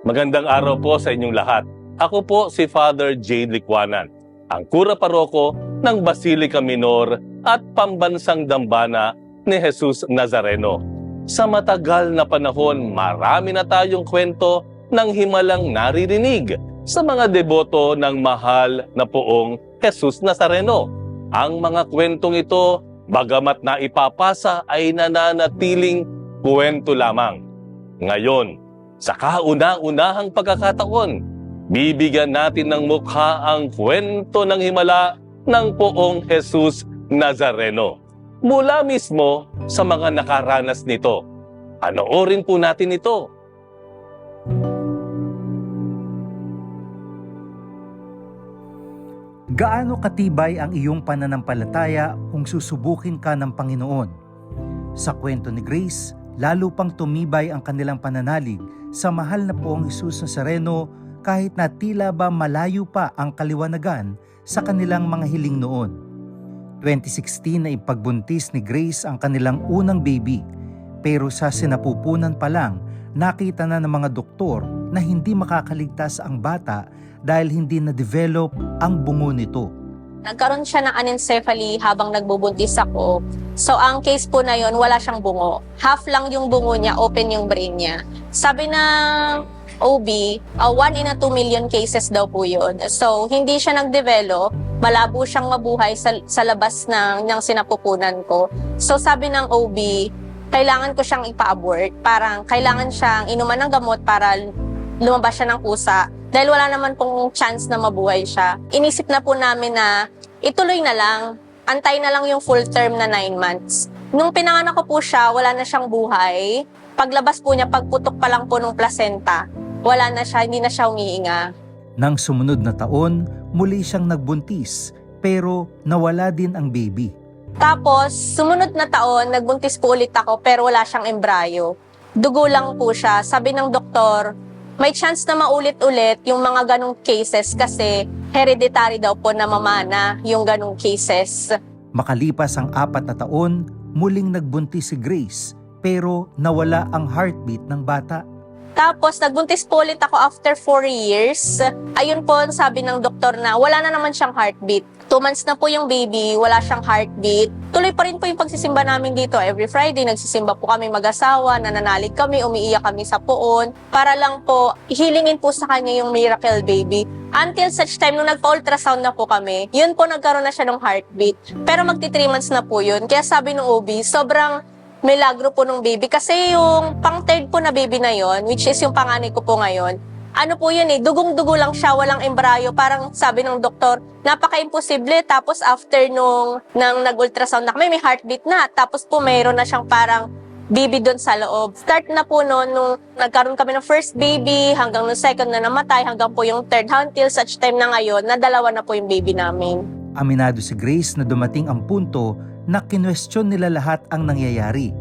Magandang araw po sa inyong lahat. Ako po si Father Jade Likwanan, ang kura paroko ng Basilica Minor at Pambansang Dambana ni Jesus Nazareno. Sa matagal na panahon, marami na tayong kwento ng himalang naririnig sa mga deboto ng mahal na poong Jesus Nazareno. Ang mga kwentong ito, bagamat na ipapasa ay nananatiling kwento lamang. Ngayon, sa kauna-unahang pagkakataon, bibigyan natin ng mukha ang kwento ng himala ng poong Jesus Nazareno. Mula mismo sa mga nakaranas nito. Panoorin po natin ito. Gaano katibay ang iyong pananampalataya kung susubukin ka ng Panginoon? Sa kwento ni Grace, lalo pang tumibay ang kanilang pananalig sa mahal na poong Jesus Nazareno kahit na tila ba malayo pa ang kaliwanagan sa kanilang mga hiling noon. 2016 na ipagbuntis ni Grace ang kanilang unang baby pero sa sinapupunan pa lang nakita na ng mga doktor na hindi makakaligtas ang bata dahil hindi na-develop ang bungo nito. Nagkaroon siya ng anencephaly habang nagbubuntis ako. So, ang case po na yon wala siyang bungo. Half lang yung bungo niya, open yung brain niya. Sabi ng OB, uh, 1 in a 2 million cases daw po yun. So, hindi siya nag-develop. Malabo siyang mabuhay sa, sa labas ng, ng sinapupunan ko. So, sabi ng OB, kailangan ko siyang ipa-abort. Parang kailangan siyang inuman ng gamot para lumabas siya ng kusa dahil wala naman pong chance na mabuhay siya. Inisip na po namin na ituloy na lang, antay na lang yung full term na 9 months. Nung pinanganak ko po siya, wala na siyang buhay. Paglabas po niya, pagputok pa lang po ng placenta, wala na siya, hindi na siya umiinga. Nang sumunod na taon, muli siyang nagbuntis pero nawala din ang baby. Tapos, sumunod na taon, nagbuntis po ulit ako pero wala siyang embryo. Dugo lang po siya. Sabi ng doktor, may chance na maulit-ulit yung mga ganong cases kasi hereditary daw po na mamana yung ganong cases. Makalipas ang apat na taon, muling nagbuntis si Grace pero nawala ang heartbeat ng bata. Tapos, nagbuntis po ulit ako after 4 years. Ayun po, sabi ng doktor na wala na naman siyang heartbeat. Two months na po yung baby, wala siyang heartbeat. Tuloy pa rin po yung pagsisimba namin dito. Every Friday, nagsisimba po kami mag-asawa, nananalig kami, umiiyak kami sa poon. Para lang po, hilingin po sa kanya yung miracle baby. Until such time, nung nagpa-ultrasound na po kami, yun po nagkaroon na siya ng heartbeat. Pero magti 3 months na po yun. Kaya sabi ng OB, sobrang milagro po ng baby. Kasi yung pang third po na baby na yon, which is yung panganay ko po ngayon, ano po yun eh, dugong-dugo lang siya, walang embryo. Parang sabi ng doktor, napaka-imposible. Tapos after nung nang nag-ultrasound na kami, may heartbeat na. Tapos po mayroon na siyang parang baby doon sa loob. Start na po noon nung nagkaroon kami ng first baby, hanggang nung second na namatay, hanggang po yung third until such time na ngayon, na dalawa na po yung baby namin. Aminado si Grace na dumating ang punto na kinwestiyon nila lahat ang nangyayari.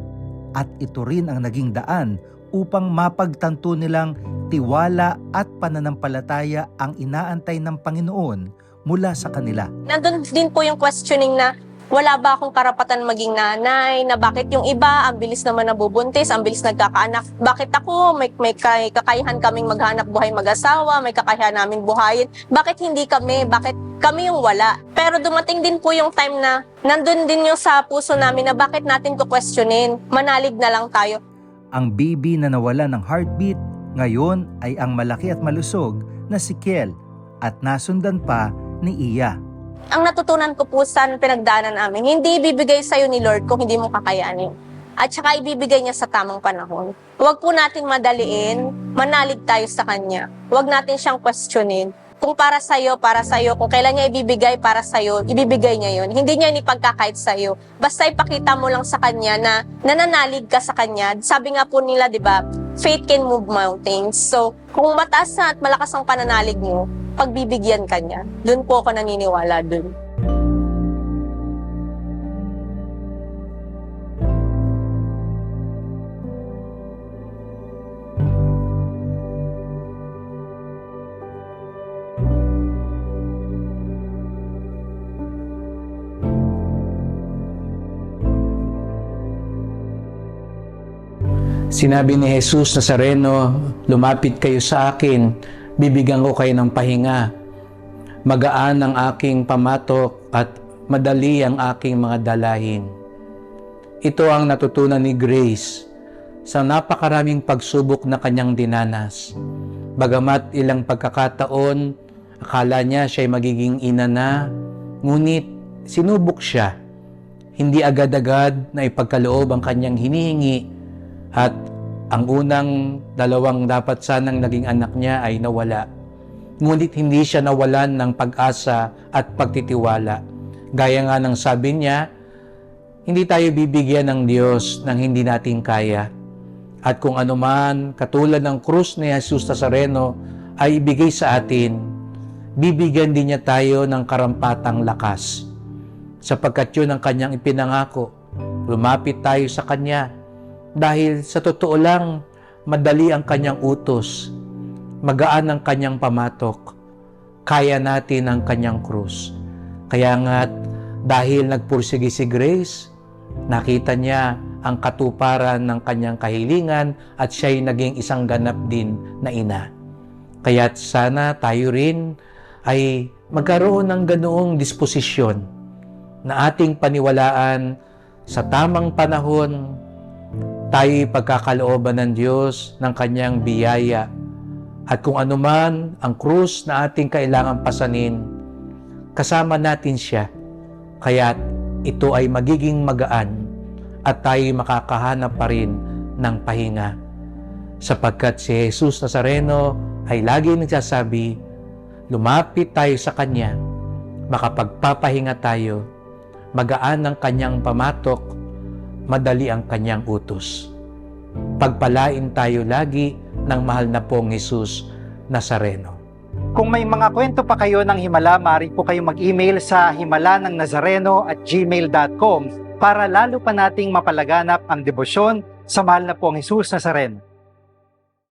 At ito rin ang naging daan upang mapagtanto nilang tiwala at pananampalataya ang inaantay ng Panginoon mula sa kanila. Nandun din po yung questioning na wala ba akong karapatan maging nanay, na bakit yung iba, ang bilis naman nabubuntis, ang bilis nagkakaanak. Bakit ako, may, may kay- kakayahan kaming maghanap buhay mag-asawa, may kakayahan namin buhayin. Bakit hindi kami? Bakit kami yung wala? Pero dumating din po yung time na nandun din yung sa puso namin na bakit natin ko questionin. Manalig na lang tayo. Ang baby na nawala ng heartbeat ngayon ay ang malaki at malusog na si Kiel at nasundan pa ni Iya. Ang natutunan ko po sa pinagdaanan namin, hindi ibibigay sa'yo ni Lord kung hindi mo kakayanin. At saka ibibigay niya sa tamang panahon. Huwag po natin madaliin, manalig tayo sa Kanya. Huwag natin siyang questionin. Kung para sa'yo, para sa'yo. Kung kailan niya ibibigay para sa'yo, ibibigay niya yon. Hindi niya inipagkakait sa'yo. Basta ipakita mo lang sa Kanya na nananalig ka sa Kanya. Sabi nga po nila, di ba, faith can move mountains. So, kung mataas na at malakas ang pananalig mo, pagbibigyan ka niya. Doon po ako naniniwala doon. Sinabi ni Jesus Nazareno, lumapit kayo sa akin, bibigyan ko kayo ng pahinga. Magaan ang aking pamatok at madali ang aking mga dalahin. Ito ang natutunan ni Grace sa napakaraming pagsubok na kanyang dinanas. Bagamat ilang pagkakataon, akala niya siya'y magiging ina na, ngunit sinubok siya. Hindi agad-agad na ipagkaloob ang kanyang hinihingi at ang unang dalawang dapat sanang naging anak niya ay nawala. Ngunit hindi siya nawalan ng pag-asa at pagtitiwala. Gaya nga ng sabi niya, hindi tayo bibigyan ng Diyos ng hindi natin kaya. At kung anuman, katulad ng krus ni Jesus Nazareno ay ibigay sa atin, bibigyan din niya tayo ng karampatang lakas. Sapagkat yun ang kanyang ipinangako, lumapit tayo sa kanya dahil sa totoo lang, madali ang kanyang utos, magaan ang kanyang pamatok, kaya natin ang kanyang krus. Kaya nga, dahil nagpursige si Grace, nakita niya ang katuparan ng kanyang kahilingan at siya'y naging isang ganap din na ina. Kaya't sana tayo rin ay magkaroon ng ganoong disposisyon na ating paniwalaan sa tamang panahon tayo'y pagkakalooban ng Diyos ng kanyang biyaya. At kung anuman ang krus na ating kailangan pasanin, kasama natin siya. Kaya't ito ay magiging magaan at tayo'y makakahanap pa rin ng pahinga. Sapagkat si Jesus Nazareno ay lagi nagsasabi, lumapit tayo sa Kanya, makapagpapahinga tayo, magaan ang Kanyang pamatok, madali ang Kanyang utos. Pagpalain tayo lagi ng mahal na pong Jesus Nazareno. Kung may mga kwento pa kayo ng Himala, maaari po kayong mag-email sa himala ng Nazareno at gmail.com para lalo pa nating mapalaganap ang debosyon sa mahal na pong Jesus Nazareno.